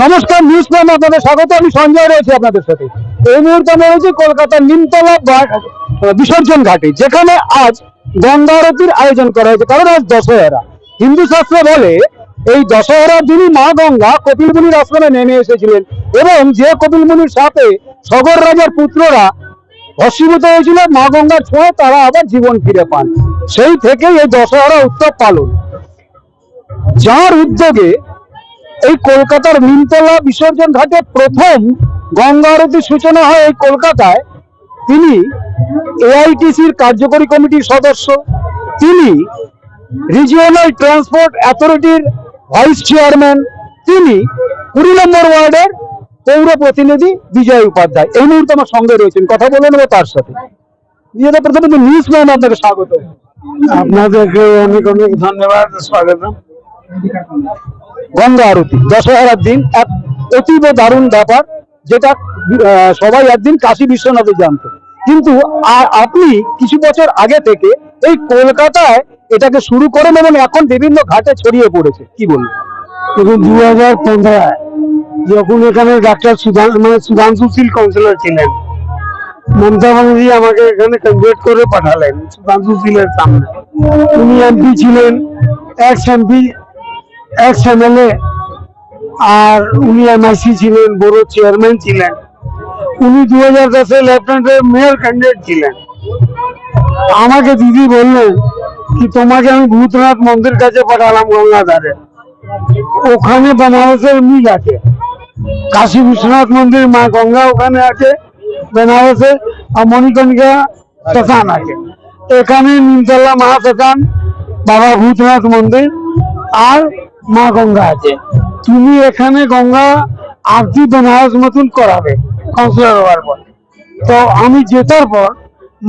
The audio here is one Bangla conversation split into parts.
নমস্কার নিউজ প্রাইম আপনাদের স্বাগত। আমি সঞ্জয় রয়েছি আপনাদের সাথে। এই মুহূর্তে আমরা রয়েছি কলকাতার নিমতলা বিসর্জন ঘাটে, যেখানে আজ গঙ্গা আরতির আয়োজন করা হয়েছে। কারণ আজ দশহরা। হিন্দু শাস্ত্র বলে, এই দশহরার দিনই মা গঙ্গা কপিল মুনির আশ্রমে নেমে এসেছিলেন এবং যে কপিল মুনির সাথে সগর রাজার পুত্ররা ভস্মীভূত হয়েছিল, মা গঙ্গার ছোঁয়া তারা আবার জীবন ফিরে পান। সেই থেকেই এই দশহরা উৎসব পালন। যার উদ্যোগে এই কলকাতার নিমতলা বিসর্জন ঘাটে প্রথম গঙ্গা আরতির সূচনা হয় এই কলকাতায়। তিনি এআইটিসির কার্যকরী কমিটির সদস্য। তিনি রিজিওনাল ট্রান্সপোর্ট অ্যাথরিটির ভাইস চেয়ারম্যান তিনি কুড়ি নম্বর ওয়ার্ডের পৌর প্রতিনিধি বিজয় উপাধ্যায়। এই মুহূর্তে আমার সঙ্গে রয়েছেন। কথা বলে নেব তার সাথে। নিজেদের প্রথমে নিউজ ম্যাম আপনাকে স্বাগত। আপনাদেরকে অনেক অনেক ধন্যবাদ স্বাগত গঙ্গা আরতি। দশহরার দিন এক অতীব দারুণ ব্যাপার, যেটা সবাই একদিন কাশী বিশ্বনাথে জানতো কিন্তু আ- আপনি কিছু বছর আগে থেকে এই কলকাতায় এটাকে শুরু করেন এবং এখন বিভিন্ন ঘাটে ছড়িয়ে পড়েছে। কি বলবেন? এবং দু হাজার পনেরোয় যখন এখানে ডাক্তার মানে সুধাংশু শীল কাউন্সিলর ছিলেন, মমতা ব্যানার্জি আমাকে এখানে কনভার্ট করে পাঠালেন সুধাংশু সিলের সামনে। উনি এমপি ছিলেন এক্স এমপি এক্স এমএলএ আর উনি এমআইসি ছিলেন, বড় চেয়ারম্যান ছিলেন। উনি দু হাজার দশে লেফটেন্যান্টের মেয়র ক্যান্ডিডেট ছিলেন। আমাকে দিদি বললেন কি, তোমাকে আমি ভূতনাথ মন্দির কাছে পাঠালাম গঙ্গাধারে। ওখানে বেনারসের মিল আছে। কাশী বিশ্বনাথ মন্দির, মা গঙ্গা ওখানে আছে, বেনারসে, আর মণিকণিকা শ্মশান আছে। এখানে নিমতলা মহাশ্মশান, বাবা ভূতনাথ মন্দির, আর মা গঙ্গা আছে। তুমি এখানে গঙ্গা আরতি বেনারস মতন করাবে কাউন্সিলর হওয়ার পর। তো আমি জেতার পর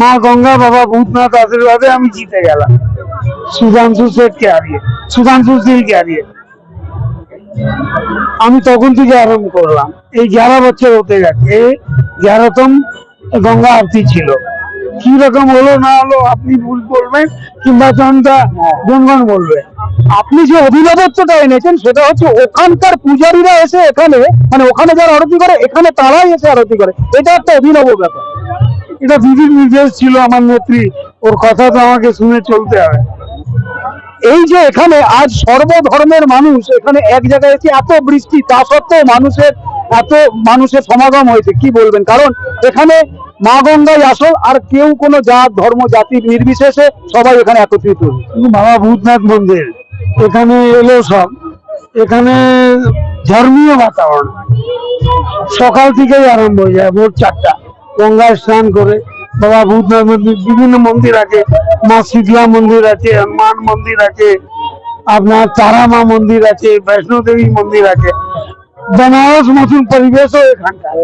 মা গঙ্গা বাবা ভূতনাথ আশীর্বাদে আমি জিতে গেলাম। সুধাংশু শেঠকে হারিয়ে, সুধাংশু সিলকে হারিয়ে। আমি তখন থেকে আরম্ভ করলাম। এই গ্যারো বছর হতে গেছে। গ্যারোতম গঙ্গা আরতি ছিল। কি রকম হলো, না হলো, আপনি ভুল বলবেন কিংবা জনতা জনগণ বলবে। আপনি যে অভিনবত্বটা এনেছেন, সেটা হচ্ছে ওখানকার পূজারীরা এসে এখানে মানে ওখানে যারা আরতি করে, এখানে তারাই এসে আরতি করে। এটা একটা অভিনব ব্যাপার। এটা দিদির নির্দেশ ছিল, আমার নেত্রী, ওর কথা তো আমাকে শুনে চলতে হবে এই যে এখানে আজ সর্বধর্মের মানুষ, এখানে এক জায়গায় এসে এত বৃষ্টি, তা সত্ত্বেও মানুষের, এত মানুষের সমাগম হয়েছে, কি বলবেন? কারণ এখানে মা গঙ্গাই আসল, আর কেউ কোনো জাত, ধর্ম, জাতি নির্বিশেষে সবাই এখানে একত্রিত বাবা ভূতনাথ মন্দির, এখানে এলো সব। এখানে ধর্মীয় বাতাবরণ। সকাল থেকেই আরম্ভ হয়ে যায়, ভোর চারটা। গঙ্গায় স্নান করে বাবা ভূতনাথ মন্দির, বিভিন্ন মন্দির আছে। মা শীতলা মন্দির আছে, হনুমান মন্দির আছে, আপনার তারা মা মন্দির আছে, বৈষ্ণো দেবী মন্দির আছে। বেনারস মতন পরিবেশও এখানকার।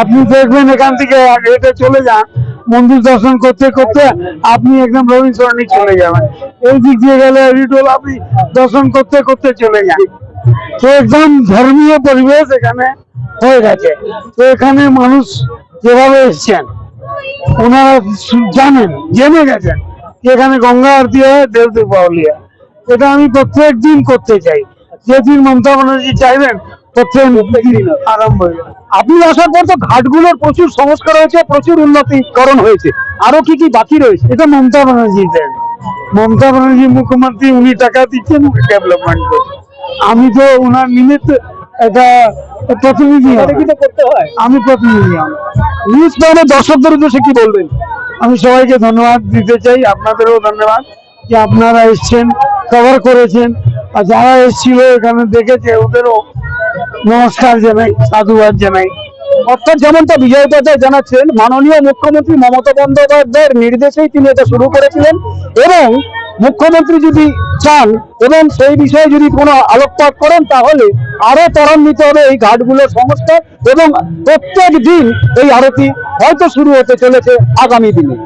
আপনি দেখবেন এখান থেকে হেঁটে চলে যান, মন্দির দর্শন করতে করতে আপনি একদম রবীন্দ্রনী চলে যাবেন। এই দিক দিয়ে গেলে রিটোল আপনি দর্শন করতে করতে চলে যান। তো একদম ধর্মীয় পরিবেশ এখানে হয়ে গেছে তো এখানে মানুষ যেভাবে এসছেন, ওনারা জানেন, জেনে গেছেন এখানে গঙ্গা আরতি হয় দেব দীপাবলি এটা আমি প্রত্যেক দিন করতে চাই। যেদিন মমতা ব্যানার্জি চাইবেন আরম্ভ হয়ে আপনি আসার পর তো ঘাটগুলোর প্রচুর সংস্কার হয়েছে প্রচুর উন্নতিকরণ হয়েছে। আরও কি কি বাকি রয়েছে? এটা মমতা ব্যানার্জি দেন মমতা ব্যানার্জি মুখ্যমন্ত্রী উনি টাকা দিচ্ছেন ডেভেলপমেন্ট আমি তো ওনার নিমিত্ত একটা প্রতিনিধি এখানে কি হব। তো করতে আমি প্রতিনিধি নিউজ প্রাইমের দর্শকদের উদ্দেশ্যে কি বলবেন? আমি সবাইকে ধন্যবাদ দিতে চাই আপনাদেরও ধন্যবাদ যে আপনারা এসছেন কভার করেছেন। আর যারা এসেছিল এখানে দেখেছে ওদেরও নমস্কার জানাই, সাধুবাদ জানাই। অর্থাৎ যেমনটা বিজয় উপাধ্যায় জানাচ্ছেন, মাননীয় মুখ্যমন্ত্রী মমতা বন্দ্যোপাধ্যায়ের নির্দেশেই তিনি এটা শুরু করেছিলেন এবং মুখ্যমন্ত্রী যদি চান এবং সেই বিষয়ে যদি কোনো আলোকপাত করেন, তাহলে আরও ত্বরান্বিত হবে এই ঘাটগুলোর সংস্কার এবং প্রত্যেক দিন এই আরতি হয়তো শুরু হতে চলেছে আগামী দিনে।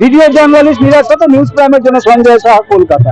ভিডিও জার্নালিস্ট নিরাজ সাথে নিউজ প্রাইমের জন্য সঞ্জয় শাহ কলকাতা।